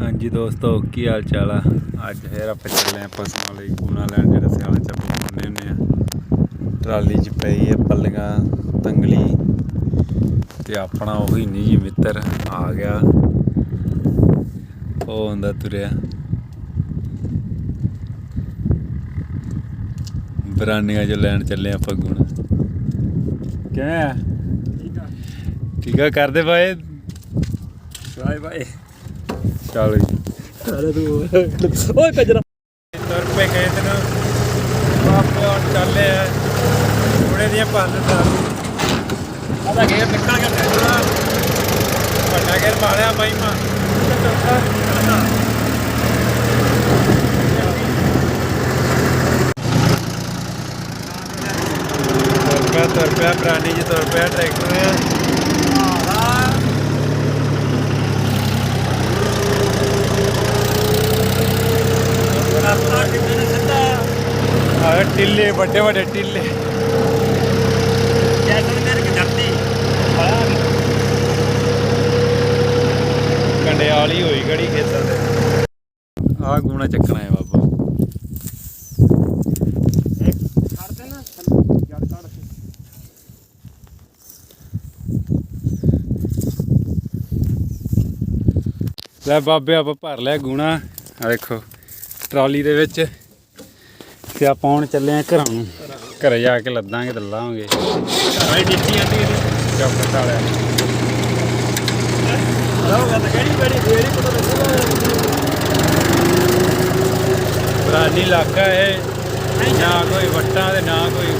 ਹਾਂਜੀ ਦੋਸਤੋ ਕੀ ਹਾਲ ਚਾਲ ਆ? ਅੱਜ ਫੇਰ ਆਪਾਂ ਚੱਲੇ ਆ ਪਸ਼ੂਆਂ ਲਈ ਕੂਣਾ ਲੈਣ ਜਿਹੜਾ ਸਿਆਲਾਂ ਚ ਆਪਾਂ ਪਾਉਂਦੇ ਹੁੰਦੇ ਆ ਟਰਾਲੀ 'ਚ ਪਈ ਆ ਪੱਲੀਆਂ ਤੰਗਲੀ। ਤੇ ਆਪਣਾ ਉਹੀ ਨਿੱਜੀ ਮਿੱਤਰ ਆ ਗਿਆ। ਉਹ ਹੁੰਦਾ ਤੁਰਿਆ। ਬਰਾਨੀਆਂ ਚ ਲੈਣ ਚੱਲੇ ਆਪਾਂ ਗੁਣਾ। ਕਿਵੇਂ ਆ? ਠੀਕ ਆ। ਠੀਕ ਆ ਕਰਦੇ ਬਾਏ? ਬਾਏ ਬਾਏ ਚਲੋ ਜੀ ਅਰੇ ਤੂੰ ਓਏ ਕਜਰਾ ਤੁਰ ਪਏ ਗਏ ਤੇ ਨਾ ਵਾਪਸ ਆਉਣ ਚੱਲੇ ਆ। ਥੋੜੇ ਦੀਆਂ ਪੰਨ ਟਰਾਲੀ ਆਦਾ ਗੇਰ ਨਿਕਲ ਗਿਆ ਟੈਕਟਰ ਵੱਡਾ ਗੇਰ ਪਾਲਿਆ ਮਾਈਮਾ ਤੁਰ ਪਿਆ ਤੁਰ ਪਿਆ ਪ੍ਰਾਣੀ ਜੀ ਤੁਰ ਪਿਆ ਟਰੈਕਟਰ ਰਸਤਾ ਆ ਟਿੱਲੇ ਵੱਡੇ ਵੱਡੇ ਟਿੱਲੇ। ਜੈਸਨ ਮੇਰੇ ਕਿ ਧਰਤੀ ਕੰਡਿਆਲੀ ਹੋਈ ਗੜੀ ਖੇਤਾਂ ਦੇ। ਆ ਗੂਣਾ ਚੱਕਣਾ ਹੈ ਬਾਬਾ। ਲੈ ਬਾਬੇ ਆਪਾਂ ਭਰ ਲਿਆ ਗੂਣਾ। ਆ ਦੇਖੋ ਟਰਾਲੀ ਦੇ ਵਿੱਚ। ਤੇ ਆਪਾਂ ਹੁਣ ਚੱਲੇ ਆ ਘਰਾਂ ਨੂੰ। ਘਰੇ ਜਾ ਕੇ ਲੱਦਾਂਗੇ ਤੇ ਲਾਵਾਂਗੇ ਭਾਈ ਡਿੱਟੀ ਆਂਦੀ ਇਹਦੀ। ਚੱਪ ਟਾਲਿਆ ਰਹੂਗਾ ਤਾਂ ਕਿਹੜੀ ਬੜੀ ਫੇਰ ਹੀ ਪਤਾ ਲੱਗੂਗਾ ਪੁਰਾਣੀ ਇਲਾਕਾ ਹੈ ਨਾ ਕੋਈ ਵੱਟਾਂ ਤੇ ਨਾ ਕੋਈ